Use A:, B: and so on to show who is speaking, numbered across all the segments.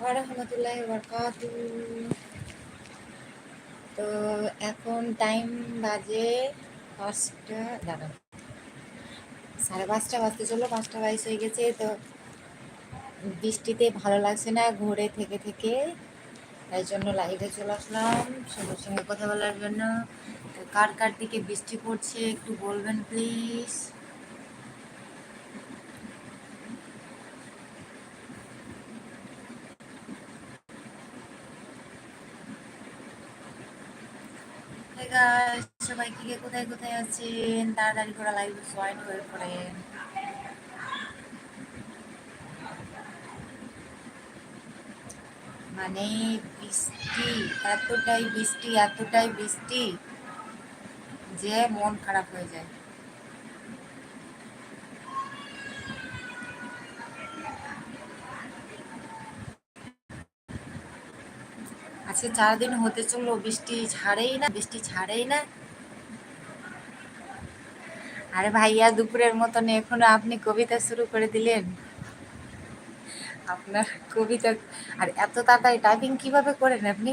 A: রহমতুল্লাহ বরকাতু তো এখন টাইম বাজে পাঁচটা দাঁড়ান সাড়ে পাঁচটা বাজতে চলো পাঁচটা বাইশ হয়ে গেছে, তো বৃষ্টিতে ভালো লাগছে না, ঘুরে থেকে থেকে। তাই জন্য লাইভে চলে আসলাম সবার সঙ্গে কথা বলার জন্য। কার কার দিকে বৃষ্টি পড়ছে একটু বলবেন প্লিজ সবাই কে কোথায় কোথায় আছেন, তাড়াতাড়ি করে জয়েন হয়ে পড়েন। মানে বৃষ্টি, এতটাই বৃষ্টি এতটাই বৃষ্টি যে মন খারাপ হয়ে যায়। আজকে চার দিন হতে চলল, বৃষ্টি ছাড়েই না, বৃষ্টি ছাড়েই না। আরে ভাইয়া, দুপুরের মতন এখনও আপনি কবিতা শুরু করে দিলেন। আপনার কবিতা, আর এত তাড়াতাড়ি টাইপিং কীভাবে করেন আপনি?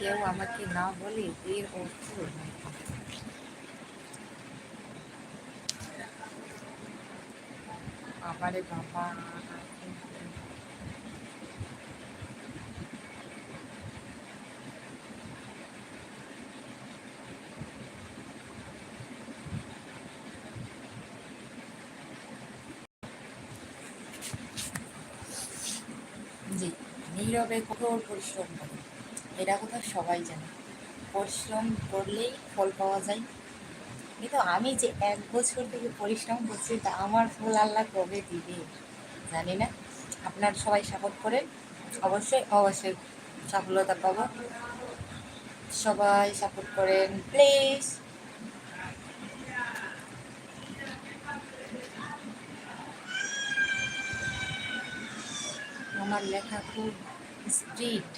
A: কেউ আমাকে না বলে এর অর্থ বাবারে বাবা। জি, নীরবে কঠোর পরিশ্রম করে। এটা কথা সবাই জানে। পরিশ্রম করলেই ফল পাওয়া যায়। কিন্তু আমি যে এক বছর থেকে পরিশ্রম করছি, তা আমার ফুল আল্লাহ কবে দিবে? জানি না। আপনার সবাই সাপোর্ট করেন। অবশ্যই অবশ্যই সফলতা পাবো। সবাই সাপোর্ট করেন প্লিজ আমার লেখা খুব স্ট্রিট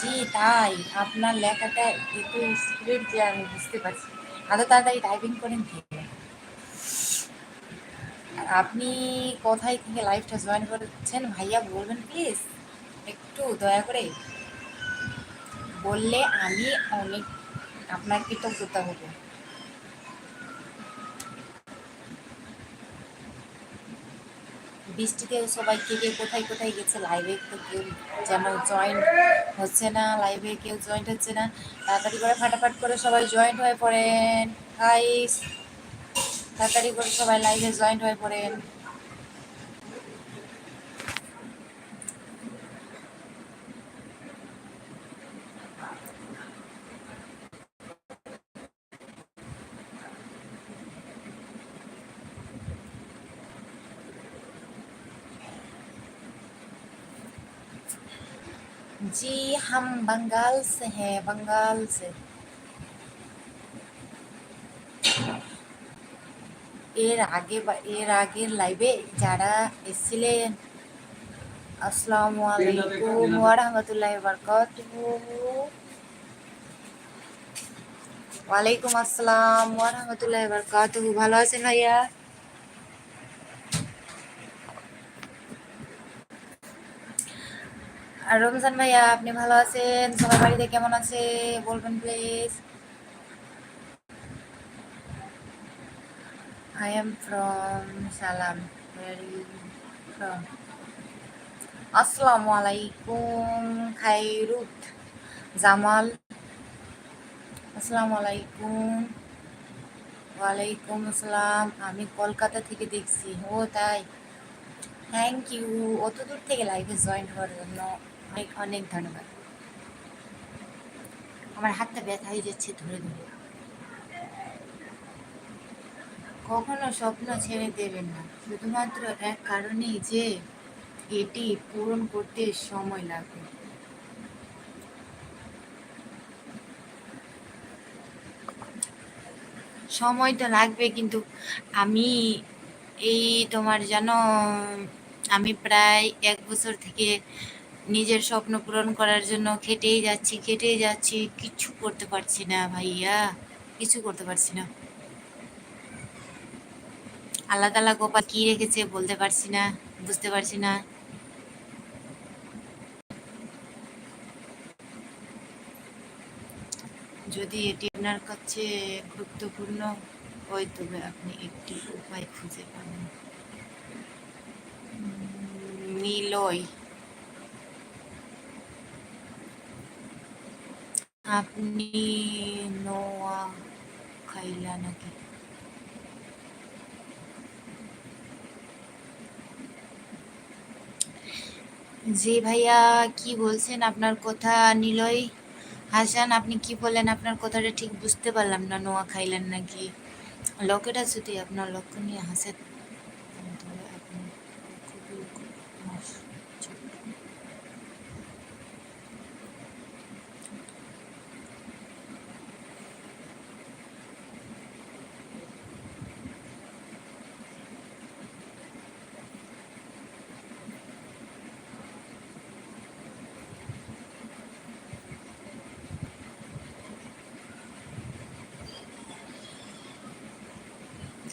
A: জি, তাই। আপনার লেখাটা একটু স্ট্রিট যে আমি বুঝতে পারছি এত তাড়াতাড়ি টাইপিং করেন থেকে আপনি কোথায় থেকে লাইভটা জয়েন করেছেন? ভাইয়া বলবেন প্লিজ একটু দয়া করে। বললে আমি অনেক আপনার কৃতজ্ঞতা হব। বৃষ্টিতেও সবাই কে কে কোথায় কোথায় গেছে? লাইভে তো কেউ যেন জয়েন্ট হচ্ছে না লাইভে কেউ জয়েন্ট হচ্ছে না। তাড়াতাড়ি করে ফাটাফাট করে সবাই জয়েন্ট হয়ে পড়েন। হাই তাড়াতাড়ি করে সবাই লাইভে জয়েন্ট হয়ে পড়েন। जी हम बंगाल से हैं बंगाल से এর আগে এর আগের লাইভে যারা এসেছিলেন আসসালামু আলাইকুম ওয়া রাহমাতুল্লাহি ওয়া বারাকাতুহু ওয়ালাইকুম আসসালাম ওয়া রাহমাতুল্লাহি ওয়া বারাকাতুহু ভালো আছেন ভাইয়া আর রমজান ভাইয়া, আপনি ভালো আছেন? সবার বাড়িতে কেমন আছে? বলবেন please I am from Salam. Where? আসসালামু আলাইকুম, খাইরুত জামাল। আসসালামু আলাইকুম। ওয়ালাইকুম আসসালাম। আমি কলকাতা থেকে দেখছি। ও তাই। থ্যাংক ইউ অত দূর থেকে লাইভে জয়েন হওয়ার জন্য। অনেক অনেক ধন্যবাদ। আমার হাতটা ব্যথা হয়ে যাচ্ছে, ধরে ধরে। কখনো স্বপ্ন ছেড়ে দেবেন না। শুধুমাত্র এক কারণেই যে এটি পূরণ করতে সময় লাগবে। সময়টা লাগবে, কিন্তু আমি এই তোমার যেন, আমি প্রায় এক বছর থেকে নিজের স্বপ্ন পূরণ করার জন্য খেটেই যাচ্ছি খেটেই যাচ্ছি। কিছু করতে পারছি না ভাইয়া, কিছু করতে পারছি না। আল্লাহ তালা গোপাল কি রেখেছে বলতে পারছি না, বুঝতে পারছি না। যদি এটি আপনার কাছে গুরুত্বপূর্ণ হয় তবে আপনি একটি উপায় খুঁজে পাবেন। নিলয়। আপনি নোয়া খাইলা নাকি জি ভাইয়া, কি বলছেন? আপনার কথা নিলয় হাসান, আপনি কি বললেন? আপনার কথাটা ঠিক বুঝতে পারলাম না, নোয়া খাইলেন নাকি? লোকেটা যদি আপনার লক্ষ্য নিয়ে হাসেন।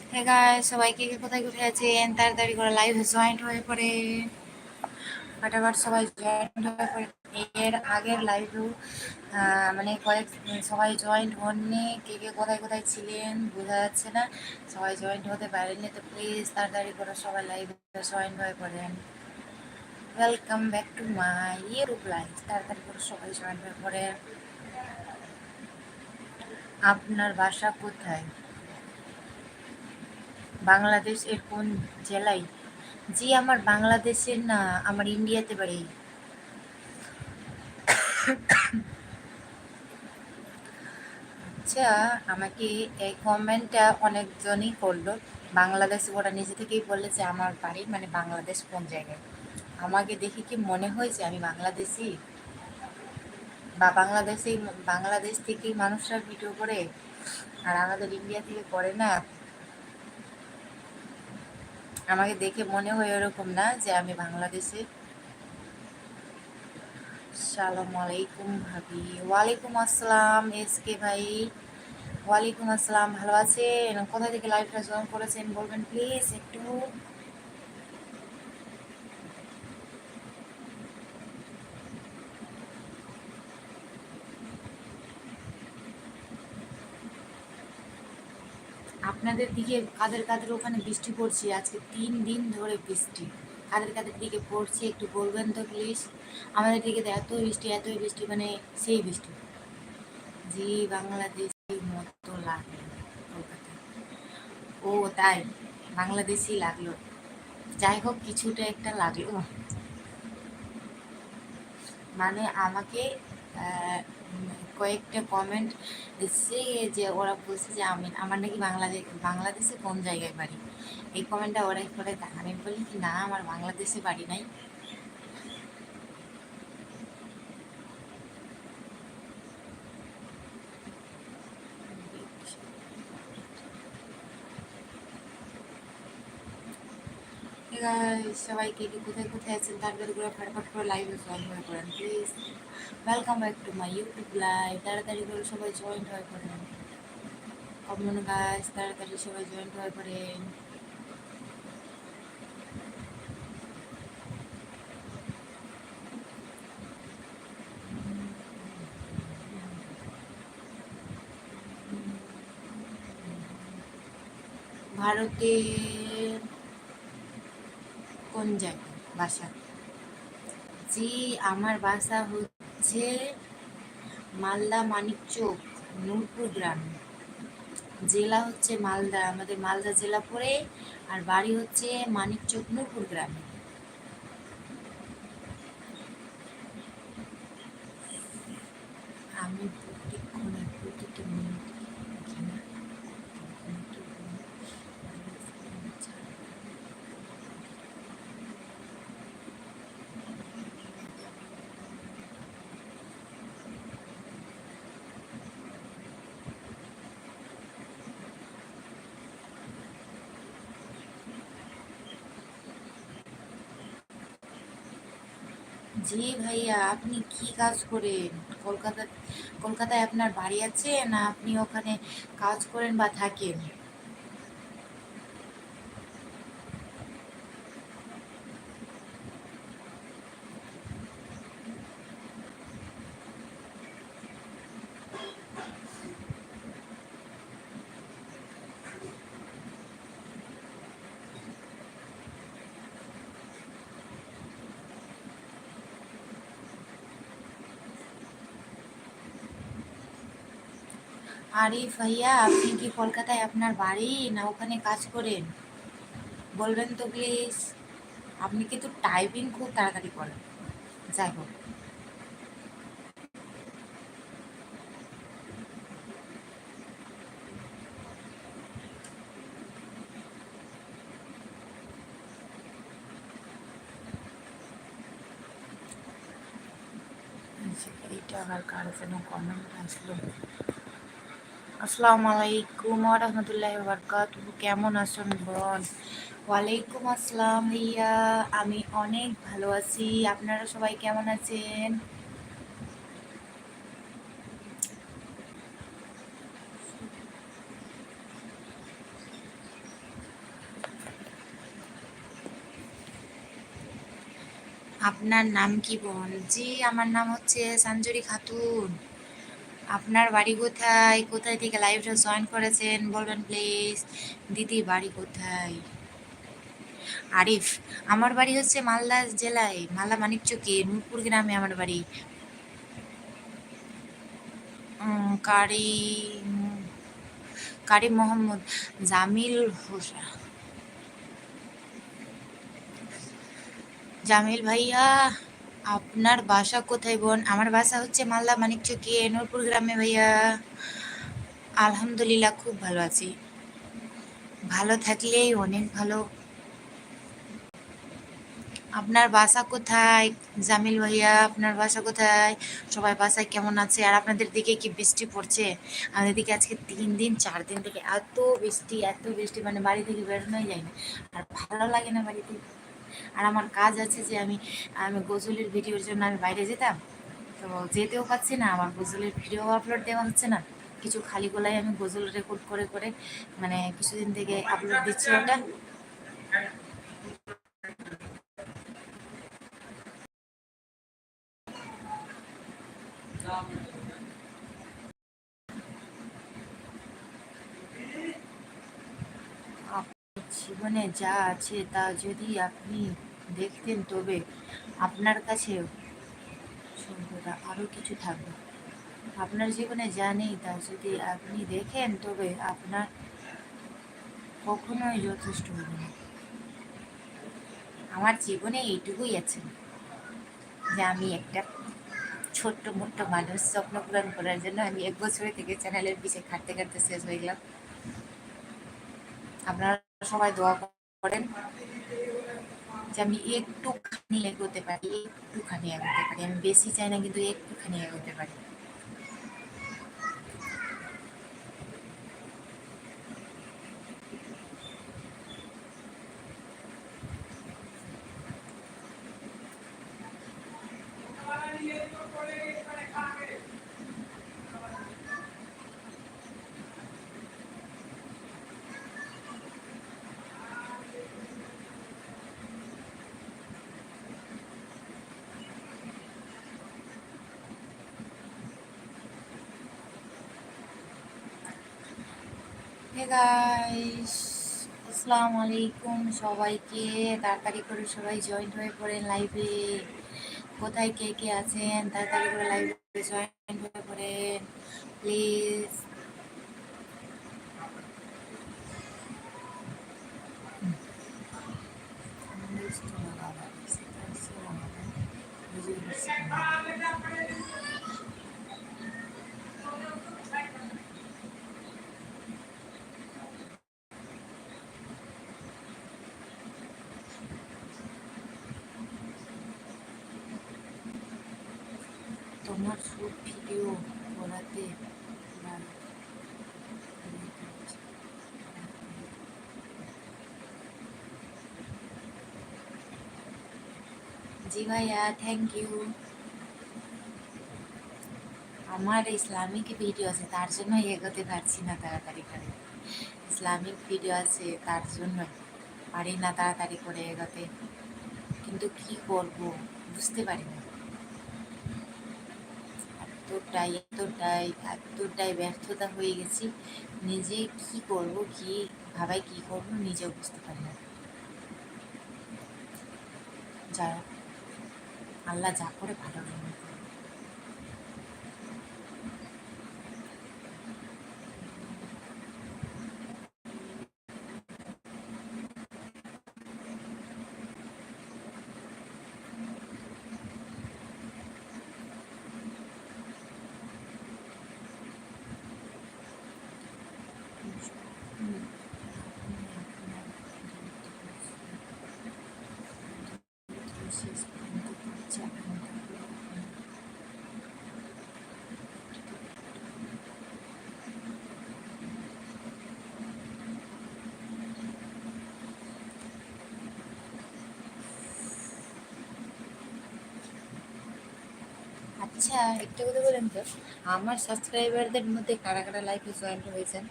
A: হে গাইস সবাইকে কোথায় কোথায় আছেন তাড়াতাড়ি করে লাইভে জয়েন্ট হয়ে পড়ে ফাটাফাট সবাই জয়েন্ট হয়ে পড়ে এর আগের লাইভেও মানে কয়েক সবাই জয়েন্ট হননি কে কে কোথায় কোথায় ছিলেন বোঝা যাচ্ছে না সবাই জয়েন্ট হতে পারেননি তো প্লিজ তাড়াতাড়ি করে সবাই লাইভে জয়েন্ট হয়ে পড়েন welcome back to my YouTube live তাড়াতাড়ি করে সবাই জয়েন্ট হয়ে পড়েন আপনার বাসা কোথায় বাংলাদেশ এর কোন জেলায়? জি, আমার বাংলাদেশের না, আমার ইন্ডিয়াতে বাড়ি। আচ্ছা আমাকে এই কমেন্টটা অনেকজনই করল। বাংলাদেশ, ওরা নিজে থেকেই বললে যে আমার বাড়ি মানে বাংলাদেশ কোন জায়গায়? আমাকে দেখে কি মনে হয়েছে আমি বাংলাদেশি? বা বাংলাদেশে বাংলাদেশ থেকেই মানুষরা ভিডিও করে? আর আমাদের ইন্ডিয়া থেকে করে না? আমাকে দেখে মনে হয় এরকম না যে আমি বাংলাদেশে সালাম আলাইকুম ভাবি। ওয়ালাইকুম আসসালাম, এস কে ভাই। ওয়ালাইকুম আসসালাম, ভালো আছেন? কোথা থেকে লাইভটা জয়েন করেছেন বলবেন প্লিজ একটু। আপনাদের দিকে কাদের কাদের ওখানে বৃষ্টি পড়ছে? আজকে তিন দিন ধরে বৃষ্টি। কাদের কাদের দিকে পড়ছে একটু বলবেন তো প্লিজ আমাদের দিকে তো এত বৃষ্টি এত বৃষ্টি মানে সেই বৃষ্টি। জি, বাংলাদেশি মতো লাগল ও তাই, বাংলাদেশি লাগল। যাই হোক, কিছুটা একটা লাগল। মানে আমাকে কয়েকটা কমেন্ট এসছে যে, ওরা বলছে যে, আমি, আমার নাকি বাংলাদেশ, বাংলাদেশে কোন জায়গায় বাড়ি? এই কমেন্টটা ওরাই করে আমি বলি কি, না, আমার বাংলাদেশে বাড়ি নাই। সবাইকে কোথায় কোথায় আছেন করে করে লাইভে জয়েন হয়ে পড়েন please welcome back to my YouTube live তাড়াতাড়ি করে সবাই জয়েন্ট হয়ে পড়েন কমন গাছ তাড়াতাড়ি সবাই জয়েন্ট হয়ে পড়েন ভারতের কোন বাসা। জি, আমার বাসা হচ্ছে মালদা মানিক চোখ নূরপুর গ্রাম। জেলা হচ্ছে মালদা, আমাদের মালদা জেলা পড়ে, আর বাড়ি হচ্ছে মানিকচক নূরপুর গ্রামে। জি ভাইয়া, আপনি কি কাজ করেন? কলকাতা, কলকাতায় আপনার বাড়ি আছে না আপনি ওখানে কাজ করেন বা থাকেন? আরিফ ভাইয়া, আপনি কি কলকাতায় আপনার বাড়ি না ওখানে কাজ করেন? বলবেন তো প্লিজ আপনি কিন্তু টাইপিং খুব তাড়াতাড়ি করেন। যাই হোক। এইটা আবার কার যেন কমেন্ট আসলো। আসসালামু আলাইকুম রহমতুল্লাহ বরকাত কেমন আছেন বোন? ওয়ালাইকুম আসসালাম ভাইয়া, আমি অনেক ভালো আছি। আপনারা সবাই কেমন আছেন? আপনার নাম কি বোন? জি, আমার নাম হচ্ছে সঞ্জুরি খাতুন। আপনার বাড়ি কোথায়? কোথায় থেকে লাইভটা জয়েন করেছেন? বলবেন প্লিজ দিদি, বাড়ি কোথায়? আরিফ, আমার বাড়ি হচ্ছে মালদা জেলায়, মালদা মানিকচকি, নূরপুর গ্রামে আমার বাড়ি। কারি কারি মোহাম্মদ জামিল হোসা। জামিল ভাইয়া আপনার বাসা কোথায় বোন? আমার বাসা হচ্ছে মালদা মানিকচকি, নূরপুর গ্রামে ভাইয়া। আলহামদুলিল্লাহ, খুব ভালো আছি। ভালো থাকলেই অনেক ভালো। আপনার বাসা কোথায়? জামিল ভাইয়া, আপনার বাসা কোথায়? সবাই বাসায় কেমন আছে? আর আপনাদের দিকে কি বৃষ্টি পড়ছে? আমাদের দিকে আজকে তিন দিন, চার দিন থেকে এত বৃষ্টি এত বৃষ্টি মানে বাড়ি থেকে বেরোনোই যায় না। আর ভালো লাগে না বাড়িতে? আর আমার কাজ আছে যে আমি আমি গজলের ভিডিওর জন্য আমি বাইরে যেতাম, তো যেতেও পাচ্ছি না, আমার গজলের ভিডিও আপলোড দেওয়া হচ্ছে না। কিছু খালি গোলায় আমি গজল রেকর্ড করে করে মানে কিছুদিন থেকে আপলোড দিচ্ছি ওটা। জীবনে যা আছে তা যদি আপনি দেখতেন, তবে আপনার কাছে সভ্যতা আরও কিছু থাকবে। আপনার জীবনে যা নেই তা যদি আপনি দেখেন, তবে আপনার কখনোই যথেষ্ট হবে না। আমার জীবনে এইটুকুই আছে যে আমি একটা ছোট্ট মোট্ট মানুষ, স্বপ্ন পূরণ করার জন্য আমি এক বছরের থেকে চ্যানেলের পিছিয়ে খাটতে খাটতে শেষ হয়ে গেলাম। আপনারা সবাই দোয়া করেন যে আমি একটুখানি এগোতে পারি, একটুখানি এগোতে পারি। আমি বেশি চাই না কিন্তু একটুখানি এগোতে পারি হে গাইস আসসালামু আলাইকুম সবাইকে। তাড়াতাড়ি করে সবাই জয়েন হয়ে পড়েন লাইভে কোথায় কে কে আছেন? তাড়াতাড়ি করে লাইভে জয়েন হয়ে পড়েন। প্লিজ তোমার সব ভিডিও করাতে জি ভাইয়া থ্যাংক ইউ আমার ইসলামিক ভিডিও আছে তার জন্য এগোতে পারছি না তাড়াতাড়ি করে ইসলামিক ভিডিও আছে তার জন্য পারি না তাড়াতাড়ি করে এগোতে কিন্তু কি করব বুঝতে পারি না এতটাই এতটাই এতটাই ব্যর্থতা হয়ে গেছি নিজে কি করব কি ভাবাই কি করব নিজেও বুঝতে পারি না। হোক, আল্লাহ যা করে ভালো করে আচ্ছা একটা কথা বলেন তো। আমার সাবস্ক্রাইবারদের মধ্যে কারা কারা লাইফে জয়েন্ট হয়েছেন?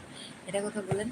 A: এটা কথা বলেন।